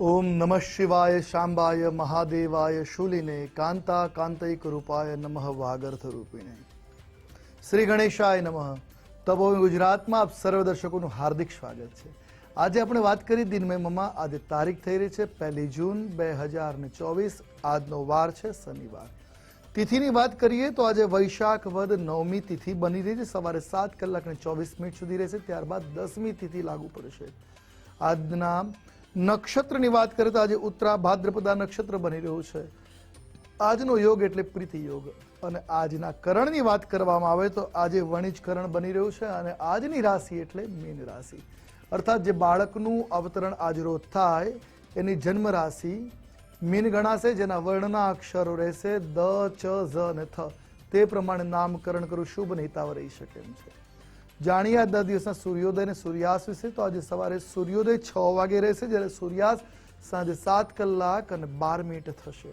ઓમ નમઃ શિવાય શાંબાય મહાદેવાય શૂલિને કાંતા કાંતૈક રૂપાય નમઃ વાગર્થ રૂપિણે શ્રી ગણેશાય નમઃ તપો ગુજરાતમાં આપ સર્વ દર્શકોનું હાર્દિક સ્વાગત છે. આજે આપણે વાત કરી દિનમય મમા આજે તારીખ થઈ રહી છે પહેલી જૂન બે હજાર ને ચોવીસ, આજનો વાર છે શનિવાર. તિથિની વાત કરીએ તો આજે વૈશાખ વદ નવમી તિથિ બની રહી છે, સવારે સાત કલાક ને ચોવીસ મિનિટ સુધી રહેશે, ત્યારબાદ દસમી તિથિ લાગુ પડશે. આજના નક્ષત્રની વાત કરીએ તો આજે ઉત્તરા ભાદ્રપદા નક્ષત્ર બની રહ્યું છે. આજનો યોગ એટલે પ્રીતિ યોગ. અને આજના કરણની વાત કરવામાં આવે તો આજે વણિજ કરણ બની રહ્યું છે અને આજની રાશિ એટલે મીન રાશિ. અર્થાત જે બાળકનું અવતરણ આજરોજ થાય, એની જન્મ રાશિ મીન ગણાશે, જેના વર્ણના અક્ષરો રહેશે દ, ચ, ઝ અને થ. તે પ્રમાણે નામકરણ કરવું શુભ અને રહી શકે એમ છે. જાણીએ આજના દિવસના સૂર્યોદય અને સૂર્યાસ્ત વિશે. તો આજે સવારે સૂર્યોદય છ વાગે રહેશે, જ્યારે સૂર્યાસ્ત સાંજે સાત કલાક અને બાર મિનિટ થશે.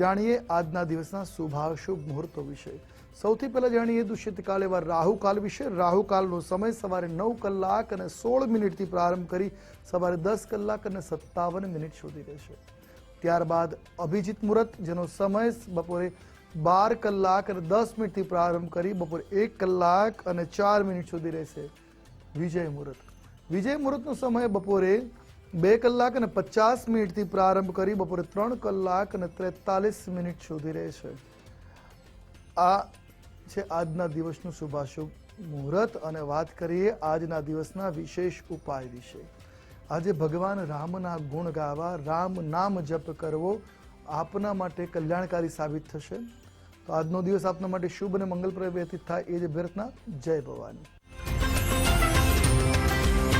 જાણીએ આજના દિવસના શુભાશુભ મુહૂર્તો વિશે. સૌથી પહેલા જાણીએ દુષ્યંત કાલ એવા રાહુકાલ વિશે. રાહુકાલનો સમય સવારે નવ કલાક અને સોળ મિનિટથી પ્રારંભ કરી સવારે દસ કલાક અને સત્તાવન મિનિટ સુધી રહેશે. ત્યારબાદ અભિજીત મુહૂર્ત, જેનો સમય બપોરે બાર કલાક અને દસ મિનિટથી પ્રારંભ કરી બપોરે એક કલાક અને ચાર મિનિટ સુધી રહેશે વિજય મુહૂર્ત. વિજય મુહૂર્તનો સમય બપોરે બે કલાક અને પચાસ મિનિટથી પ્રારંભ કરી બપોરે ત્રણ કલાક અને ત્રેતાલીસ મિનિટ સુધી રહેશે. આ છે આજના દિવસનું શુભાશુભ મુહૂર્ત અને વાત કરીએ આજના દિવસના વિશેષ ઉપાય વિશે. આજે ભગવાન રામના ગુણ ગાવા, રામ નામ જપ કરવો આપના માટે કલ્યાણકારી સાબિત થશે. તો આજનો દિવસ આપના માટે શુભ અને મંગલપ્રદ વ્યતીત થાય એ જ અભ્યર્થના જય ભવાની.